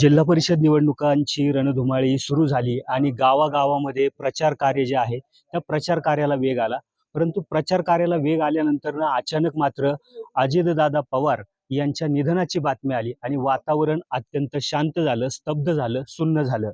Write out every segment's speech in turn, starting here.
जिल्हा परिषद निवडणुकांची रणधुमाळी सुरू झाली आणि गावागावामध्ये प्रचार कार्य जे आहे त्या प्रचार कार्याला वेग आला. परंतु प्रचार कार्याला वेग आल्यानंतर अचानक मात्र अजितदादा पवार यांच्या निधनाची बातमी आली आणि वातावरण अत्यंत शांत झालं स्तब्ध झालं सुन्न झालं.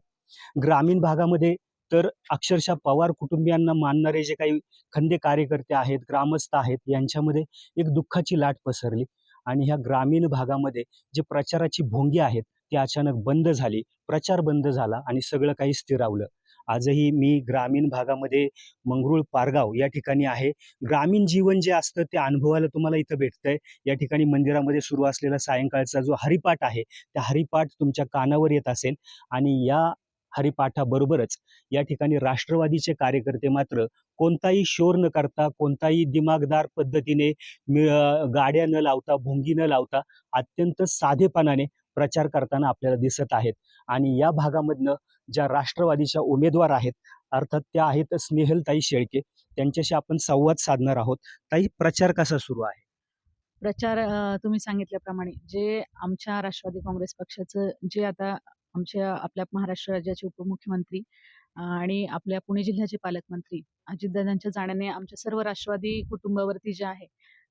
ग्रामीण भागामध्ये तर अक्षरशः पवार कुटुंबियांना मानणारे जे काही खंदे कार्यकर्ते आहेत ग्रामस्थ आहेत यांच्यामध्ये एक दुःखाची लाट पसरली. आणि ह्या ग्रामीण भागामध्ये जे प्रचाराची भोंगी आहेत ती अचानक बंद झाली प्रचार बंद झाला आणि सगळं काही स्थिरावलं. आजही मी ग्रामीण भागामध्ये मंगरुळ पारगाव या ठिकाणी आहे. ग्रामीण जीवन जे असतं ते अनुभवायला तुम्हाला इथं भेटतंय. या ठिकाणी मंदिरामध्ये सुरू असलेला सायंकाळचा जो हरिपाठ आहे त्या हरिपाठ तुमच्या कानावर येत असेल आणि या हरिपाठाबरोबरच या ठिकाणी राष्ट्रवादीचे कार्यकर्ते मात्र कोणताही शोर न करता कोणताही दिमागदार पद्धतीने मि- गाड्या न लावता भोंगी न लावता अत्यंत साधेपणाने प्रचार करताना आपल्याला दिसत आहेत. आणि या भागामधनं ज्या राष्ट्रवादीच्या उमेदवार आहेत अर्थात त्या आहेत स्नेहलताई शेळके. त्यांच्याशी आपण संवाद साधणार आहोत. ताई प्रचार कसा सुरू आहे? प्रचार तुम्ही सांगितल्याप्रमाणे जे आमच्या राष्ट्रवादी काँग्रेस पक्षाचं जे आता आमच्या आपल्या महाराष्ट्र राज्याचे उपमुख्यमंत्री आणि आपल्या पुणे जिल्ह्याचे पालकमंत्री अजितदादांच्या जाण्याने आमच्या सर्व राष्ट्रवादी कुटुंबावरती जे आहे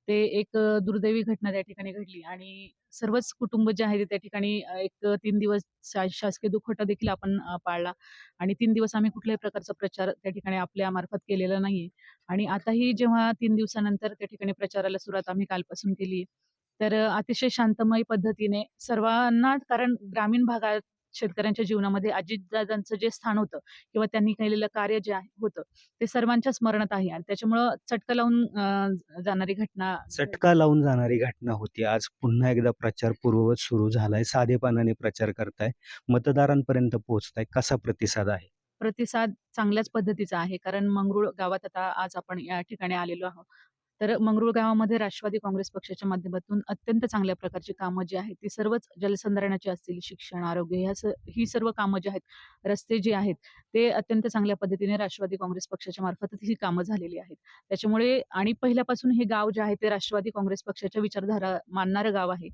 ते एक दुर्दैवी घटना त्या ठिकाणी घडली. आणि सर्वच कुटुंब जे आहे ते त्या ठिकाणी एक तीन दिवस शा शासकीय दुखवटा देखील आपण पाळला. आणि तीन दिवस आम्ही कुठल्याही प्रकारचा प्रचार त्या ठिकाणी आपल्या मार्फत केलेला नाहीये. आणि आताही जेव्हा तीन दिवसानंतर त्या ठिकाणी प्रचाराला सुरुवात आम्ही कालपासून केली तर अतिशय शांतमय पद्धतीने सर्वांना कारण ग्रामीण भागात शेतकऱ्यांच्या जीवनामध्ये अजितदादांचं जे स्थान होतं किंवा त्यांनी केलेलं कार्य जे आहे होतं ते सर्वांच्या स्मरणात आहे आणि त्याच्यामुळं चटका लावून जाणारी घटना चटका लावून जाणारी घटना होती. आज पुन्हा एकदा प्रचार पूर्ववत सुरू झालाय. साधेपणाने प्रचार करताय. मतदारांपर्यंत पोहोचताय. कसा प्रतिसाद आहे? प्रतिसाद चांगल्याच पद्धतीचा आहे. कारण मंगरुळ गावात आता आज आपण या ठिकाणी आलेलो आहोत तर मंगरुळ गावामध्ये राष्ट्रवादी काँग्रेस पक्षाच्या माध्यमातून अत्यंत चांगल्या प्रकारची कामं जी आहेत ती सर्वच जलसंधारणाची असतील शिक्षण आरोग्य ह्या स ही सर्व कामं जी आहेत रस्ते जे आहेत ते अत्यंत चांगल्या पद्धतीने राष्ट्रवादी काँग्रेस पक्षाच्या मार्फतच ही कामं झालेली आहेत. त्याच्यामुळे आणि पहिल्यापासून हे गाव जे आहे ते राष्ट्रवादी काँग्रेस पक्षाच्या विचारधारा मानणारं गाव आहे.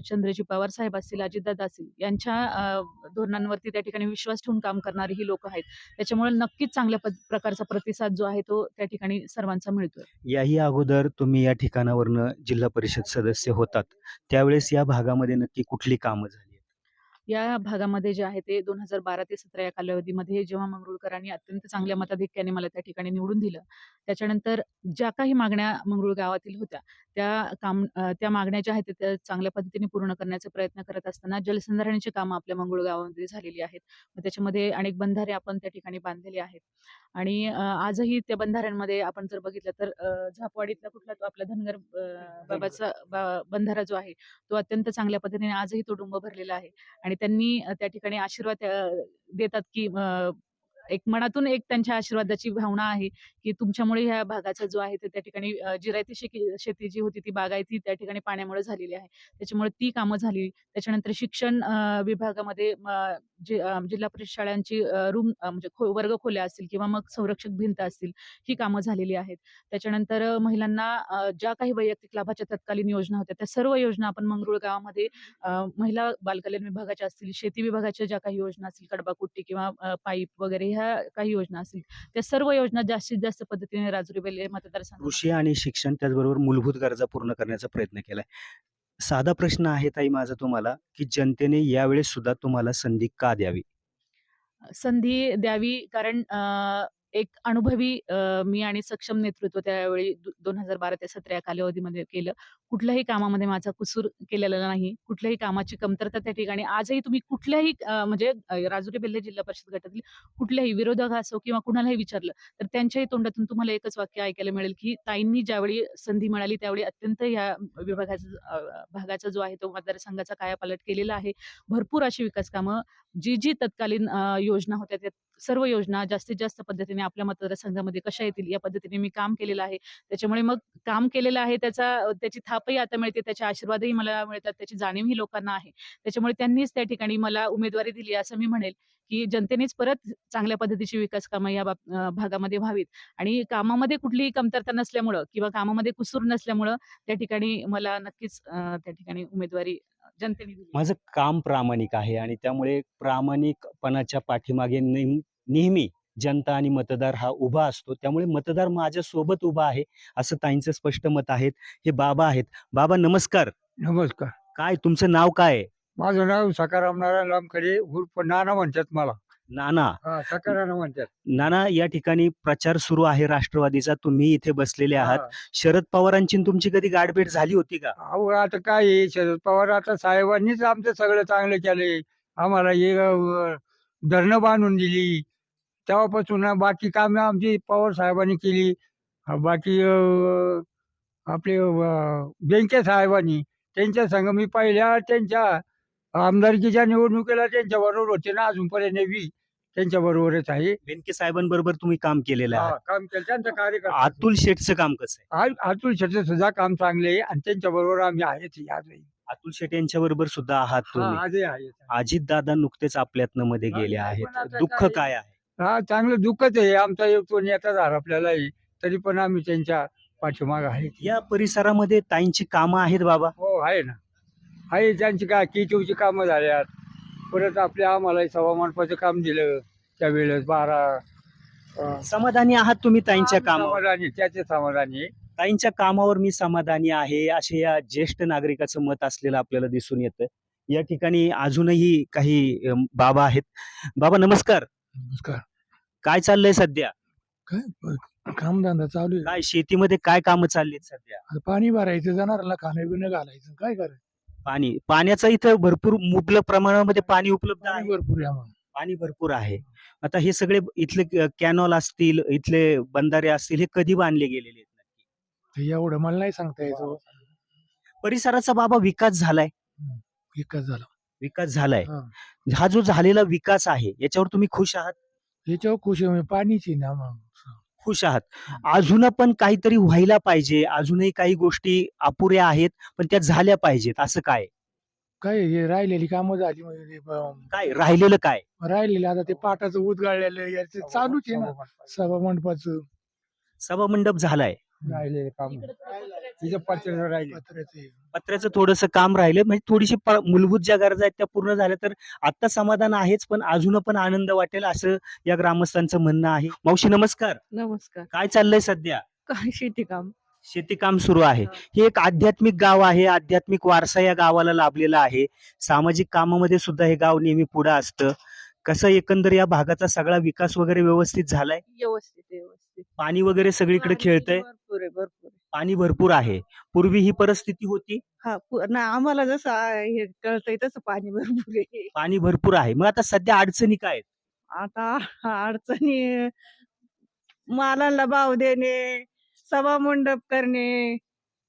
चंद्रजी पवार साहेब असतील अजितदादा असतील यांच्या धोरणांवरती त्या ठिकाणी विश्वास ठेवून काम करणारी ही लोक आहेत. त्याच्यामुळे नक्कीच चांगल्या प्रकारचा प्रतिसाद जो आहे तो त्या ठिकाणी सर्वांचा मिळतोय. याही अगोदर तुम्ही या ठिकाणावरनं जिल्हा परिषद सदस्य होतात. त्यावेळेस या भागामध्ये नक्की कुठली कामं झाली? या भागामध्ये जे आहे ते दोन हजार बारा ते सतरा या कालावधीमध्ये जेव्हा मंगरुळकरांनी अत्यंत चांगल्या मताधिक्याने मला त्या ठिकाणी निवडून दिलं. त्याच्यानंतर ज्या काही मागण्या मंगरुळ गावातील होत्या त्या काम त्या मागण्या ज्या आहेत त्या चांगल्या पद्धतीने पूर्ण करण्याचे प्रयत्न करत असताना जलसंधारणाची कामं आपल्या मंगरुळ गावामध्ये झालेली आहेत. मग त्याच्यामध्ये अनेक बंधारे आपण त्या ठिकाणी बांधलेले आहेत. आणि आजही त्या बंधाऱ्यांमध्ये आपण जर बघितलं तर झापवाडीतला कुठला तो आपला धनगर बाबाचा बंधारा जो आहे तो अत्यंत चांगल्या पद्धतीने आजही तो डुंब भरलेला आहे. आणि त्यांनी त्या ठिकाणी आशीर्वाद देतात की एक मनातून एक त्यांच्या आशीर्वादाची भावना आहे की तुमच्यामुळे ह्या भागाचा जो आहे त्या ठिकाणी जिरायती शेती शेती जी होती ती बागायती त्या ठिकाणी पाण्यामुळे झालेली आहे. त्याच्यामुळे ती कामं झाली. त्याच्यानंतर शिक्षण विभागामध्ये जे म्हणजे जिल्हा परिषद शाळांची रूम म्हणजे खो वर्ग खोल्या असतील किंवा मग संरक्षक भिंत असतील ही कामं झालेली आहेत. त्याच्यानंतर महिलांना ज्या काही वैयक्तिक लाभाच्या तत्कालीन योजना होत्या त्या सर्व योजना आपण मंगरुळ गावामध्ये महिला बालकल्याण विभागाच्या असतील शेती विभागाच्या ज्या काही योजना असतील कडबाकुट्टी किंवा पाईप वगैरे ह्या काही योजना असतील त्या सर्व योजना जास्तीत जास्त पद्धतीने राजुरी बेले मतदारसंघ कृषी आणि शिक्षण त्याचबरोबर मूलभूत गरजा पूर्ण करण्याचा प्रयत्न केलाय. साधा प्रश्न आहे ताई माझा तुम्हाला की जनतेने यावेळेस सुद्धा तुम्हाला संधी का द्यावी? संधी द्यावी कारण अ, एक अनुभवी मी आणि सक्षम नेतृत्व त्यावेळी दोन हजार बारा ते सतरा या कालावधीमध्ये केलं. कुठल्याही कामामध्ये माझा कुसूर केलेला नाही. कुठल्याही कामाची कमतरता त्या ठिकाणी. आजही तुम्ही कुठल्याही म्हणजे राजुरी बेल्हे जिल्हा परिषद गटातील कुठल्याही विरोधक असो किंवा कुणालाही विचारलं तर त्यांच्याही तोंडातून तुम्हाला एकच वाक्य ऐकायला मिळेल की ताईंनी ज्यावेळी संधी मिळाली त्यावेळी अत्यंत ह्या विभागाचा भागाचा जो आहे तो मतदारसंघाचा कायापालट केलेला आहे. भरपूर अशी विकास कामं जी जी तत्कालीन योजना होत्या त्या सर्व योजना जास्तीत जास्त पद्धतीने आपल्या मतदारसंघामध्ये कशा येतील या पद्धतीने मी काम केलेलं आहे. त्याच्यामुळे मग काम केलेलं आहे त्याचा त्याची थापही आता मिळते त्याचे आशीर्वादही मला मिळतात त्याची जाणीवही लोकांना आहे. त्याच्यामुळे त्यांनीच त्या ठिकाणी मला उमेदवारी दिली असं मी म्हणेल की जनतेनेच परत चांगल्या पद्धतीची विकास कामं या बाब भागामध्ये व्हावीत. आणि कामामध्ये कुठलीही कमतरता नसल्यामुळं किंवा कामामध्ये कुसूर नसल्यामुळं त्या ठिकाणी मला नक्कीच त्या ठिकाणी उमेदवारी जनतेने दिली माझं काम प्रामाणिक आहे आणि त्यामुळे प्रामाणिकपणाच्या पाठीमागे नेम- नेहमी जनता आणि मतदार हा उभा असतो. त्यामुळे मतदार माझ्या सोबत उभा आहे असं ताईंचं स्पष्ट मत आहेत. हे बाबा आहेत. बाबा नमस्कार. नमस्कार. काय तुमचं नाव काय आहे? माझं नाव सकाराम नारायण लामकडे उर्फ नाना म्हणतात मला. नाना हा म्हणतात. नाना या ठिकाणी प्रचार सुरू आहे राष्ट्रवादीचा. तुम्ही इथे बसलेले आहात. हा. शरद पवारांची आणि तुमची कधी गाठभेट झाली होती का? अहो आता काय आहे, शरद पवार आता साहेबांनीच आमचं सगळं चांगलं केलंय. आम्हाला हे अं, धरणं बांधून दिली. तेव्हापासून बाकी कामं आमची पवार साहेबांनी केली. अं, बाकी अं, आपले अं, बेंके साहेबांनी. त्यांच्या संग मी पहिल्या त्यांच्या आमदारकीच्या निवडणुकीला त्यांच्या बरोबर होते ना अजूनपर्यंत बी त्यांच्या बरोबरच आहे. बेनके साहेबांबरोबर तुम्ही काम केलेलं हा, आहे काम केलं. त्यांचं कार्यकर्ता. अतुल शेठचं काम कसं आहे? अतुल शेट्टी सुद्धा काम चांगले आहे आणि त्यांच्या बरोबर आम्ही आहेच आजही. अतुल शेट यांच्या बरोबर सुद्धा आहात तुम्ही. आजही आहे. अजित दादा नुकतेच आपल्यातनं मध्ये हा, गेले पण आहेत. आता दुःख काय- काय आहे? हा चांगलं दुःखच आहे. आमचा एक तो नेता झाला आपल्यालाही तरी पण आम्ही त्यांच्या पाठीमाग आहे. या परिसरामध्ये ताईंची कामं आहेत बाबा. हो आहे ना. आहे त्यांची काय किचूची कामं झाल्यात परत आपल्या आम्हाला सभा मंडपाचं काम दिलं त्यावेळेस बारा अं, समाधानी आहात तुम्ही ताईंच्या कामावर? समाधानी त्याचे समाधानी. आहे. ताईंच्या कामावर मी समाधानी आहे असे या ज्येष्ठ नागरिकाचं मत असलेलं आपल्याला दिसून येतं. या ठिकाणी अजूनही काही अम, बाबा आहेत. बाबा नमस्कार. नमस्कार. काय चाललंय सध्या? काय कामधंदा चालू आहे. काय शेतीमध्ये काय कामं चालली आहेत सध्या? आता पाणी भरायचं जनावरांना खाणं बिणं घालायचं काय करायचं? पाणी. पाण्याचं इथं भरपूर मुबलक प्रमाणामध्ये पाणी उपलब्ध आहे. भरपूर आहे आम्हाला. पाणी भरपूर आहे. आता हे सगळे इथले कॅनॉल असतील इथले बंधारे असतील हे कधी बांधले गेलेले आहेत नक्की? ते एवढं मला नाही सांगता यायचं परिसराचा बाबा विकास झालाय. विकास झाला. विकास झालाय. हा. हा जो झालेला विकास आहे याच्यावर तुम्ही खुश आहात? याच्यावर खुश आहे. पाणीची ना आम्हाला. खुश आहात. अजून पण काहीतरी व्हायला पाहिजे. अजूनही काही गोष्टी अपुऱ्या आहेत पण त्या झाल्या पाहिजेत. असं काय? काय हे राहिलेली कामं झाली म्हणजे ते काय? राहिलेलं काय? राहिलेलं आता ते पाटाचं उदगाळलेलं याचं चालूच आहे ना. सभा मंडपाचं. सभा मंडप झालाय. राहिलेले काम. तिचं पत्र राहिले. पत्र्याचं पत्र्याचं थोडंसं काम राहिलं. म्हणजे थोडीशी प- मूलभूत ज्या गरजा आहेत त्या पूर्ण झाल्या तर आता समाधान आहेच पण अजून पण आनंद वाटेल असं या ग्रामस्थांचं म्हणणं आहे. मावशी नमस्कार. नमस्कार. काय चाललंय सध्या? काय शेती काम शेती काम सुरू आहे. हे. एक आध्यात्मिक गाव आहे. आध्यात्मिक वारसा या गावाला लाभलेला आहे. सामाजिक कामामध्ये सुद्धा हे गाव नेहमी पुढे असतं. कसं एकंदर या भागाचा सगळा विकास वगैरे व्यवस्थित झालाय? व्यवस्थित आहे, व्यवस्थित. पाणी वगैरे सगळीकडे पाणी खेळतंय? भरपूर आहे भरपूर आहे. पाणी भरपूर आहे. पूर्वी ही परिस्थिती होती. हा पु- ना आम्हाला जसं आ- हे कळतंय तसं पाणी भरपूर आहे. पाणी भरपूर आहे. मग आता सध्या अडचणी काय आहेत? आता अडचणी मालाला भाव देणे सभा मंडप करणे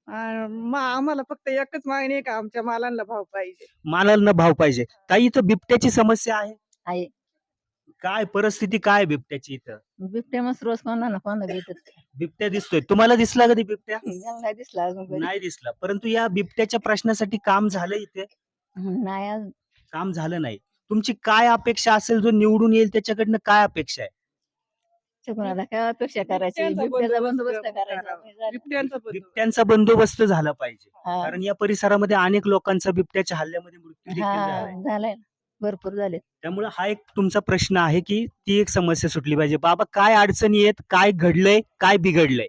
आ, मा- आम्हाला फक्त एकच मागणी आहे का आमच्या मालांना भाव पाहिजे? मालाला भाव पाहिजे. ताई इथं बिबट्याची समस्या आहे? आहे. काय परिस्थिती काय बिबट्याची इथं? बिबट्या मस्त रोज कोणाला कोणाला देतात बिबट्या दिसतोय. तुम्हाला दिसला कधी बिबट्या? मला नाही दिसला अजून कधी. नाही दिसला. परंतु या बिबट्याच्या प्रश्नासाठी काम झालं इथे? नाही अजून. काम झालं नाही. तुमची काय अपेक्षा असेल जो निवडून येईल त्याच्याकडनं काय अपेक्षा आहे? कोणाला काय अपेक्षा करायची? बिबट्यांचा बिबट्याचा बंदोबस्त करायचा. बिबट्यांचा बंदोबस्त. बिबट्यांचा बंदोबस्त झाला पाहिजे. हा. कारण या परिसरामध्ये अनेक लोकांचा बिबट्याच्या हल्ल्यामध्ये मृत्यू देखील हा झालाय. झालंय. ना. भरपूर झाले त्यामुळे हा एक तुमचा प्रश्न आहे की ती एक समस्या सुटली पाहिजे. बाबा काय अडचणी आहेत? काय घडलंय? काय बिघडलंय?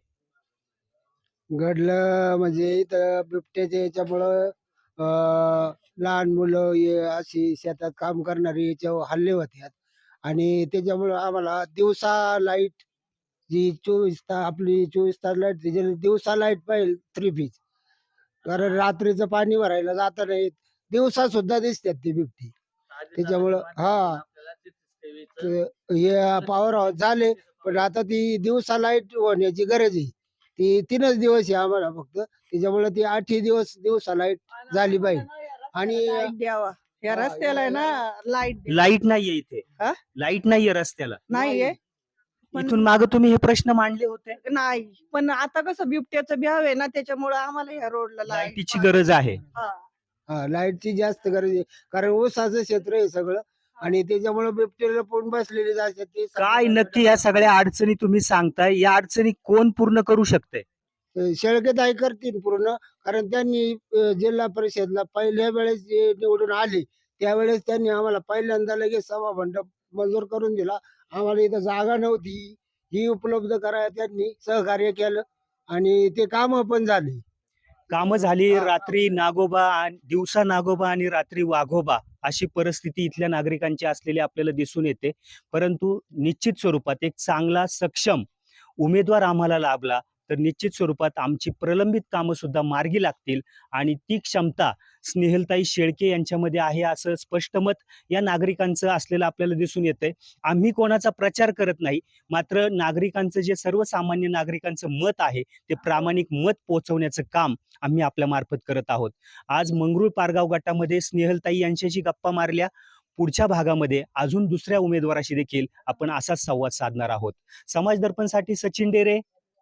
घडलं म्हणजे इथं बिबट्याच्या याच्यामुळं अं, लहान मुलं हे अशी शेतात काम करणारी याच्यावर हल्ले होतात आणि त्याच्यामुळं आम्हाला दिवसा लाइट जी चोवीस तास आपली चोवीस तास लाइट त्याच्या दिवसा लाइट पाहिजे थ्री पीस कारण रात्रीचं पाणी भरायला जाता नाही दिवसा सुद्धा दिसतात ती बिबटी. त्याच्यामुळं हा. ते हे पॉवर हाऊस झाले पण आता ती दिवसा लाइट होण्याची गरज आहे. ती तीनच दिवस आहे आम्हाला फक्त. त्याच्यामुळे ती आठही दिवस दिवसा लाइट झाली पाहिजे. आणि लाइट द्यावा. या हा, रस्त्याला आहे ना लाइट. लाइट नाहीये इथे. हा? लाइट नाहीये रस्त्याला. नाहीये. पण- इथून मागे तुम्ही हे प्रश्न मांडले होते? नाही. पण आता कसं बिबट्याचं भ्याव आहे ना त्याच्यामुळे आम्हाला ह्या रोडला लाईटीची गरज आहे. हा. हा लाईटची जास्त गरज आहे. कारण ऊसाचं क्षेत्र आहे सगळं आणि त्याच्यामुळे बिबटेला पण बसलेले असतात ते काय नक्की या सगळ्या अडचणी तुम्ही सांगताय? या अडचणी कोण पूर्ण करू शकते? अं, शेळकेताई करतील पूर्ण. कारण त्यांनी अं, जिल्हा परिषदला पहिल्या वेळेस जे निवडून आले त्यावेळेस त्यांनी आम्हाला पहिल्यांदा लगेच सभा मंडप मंजूर करून दिला. आम्हाला इथं जागा नव्हती. ही उपलब्ध करायला त्यांनी सहकार्य केलं. आणि ते कामं पण झाली. कामं झाली रात्री नागोबा आणि दिवसा नागोबा आणि रात्री वाघोबा अशी परिस्थिती इथल्या नागरिकांची असलेली आपल्याला दिसून येते. परंतु निश्चित स्वरूपात एक चांगला सक्षम उमेदवार आम्हाला लाभला. तर निश्चित स्वरूपात आमची प्रलंबित कामंसुद्धा मार्गी लागतील. आणि ती क्षमता स्नेहलताई शेळके यांच्यामध्ये आहे असं स्पष्ट मत या नागरिकांचं असलेलं आपल्याला दिसून येतंय. आम्ही कोणाचा प्रचार करत नाही मात्र नागरिकांचं जे सर्वसामान्य नागरिकांचं मत आहे ते प्रामाणिक मत पोहोचवण्याचं काम आम्ही आपल्या मार्फत करत आहोत. आज मंगरुळ पारगाव गटामध्ये स्नेहलताई यांच्याशी गप्पा मारल्या. पुढच्या भागामध्ये अजून दुसऱ्या उमेदवाराशी देखील आपण असाच संवाद साधणार आहोत. समाज दर्पणसाठी सचिन डेरे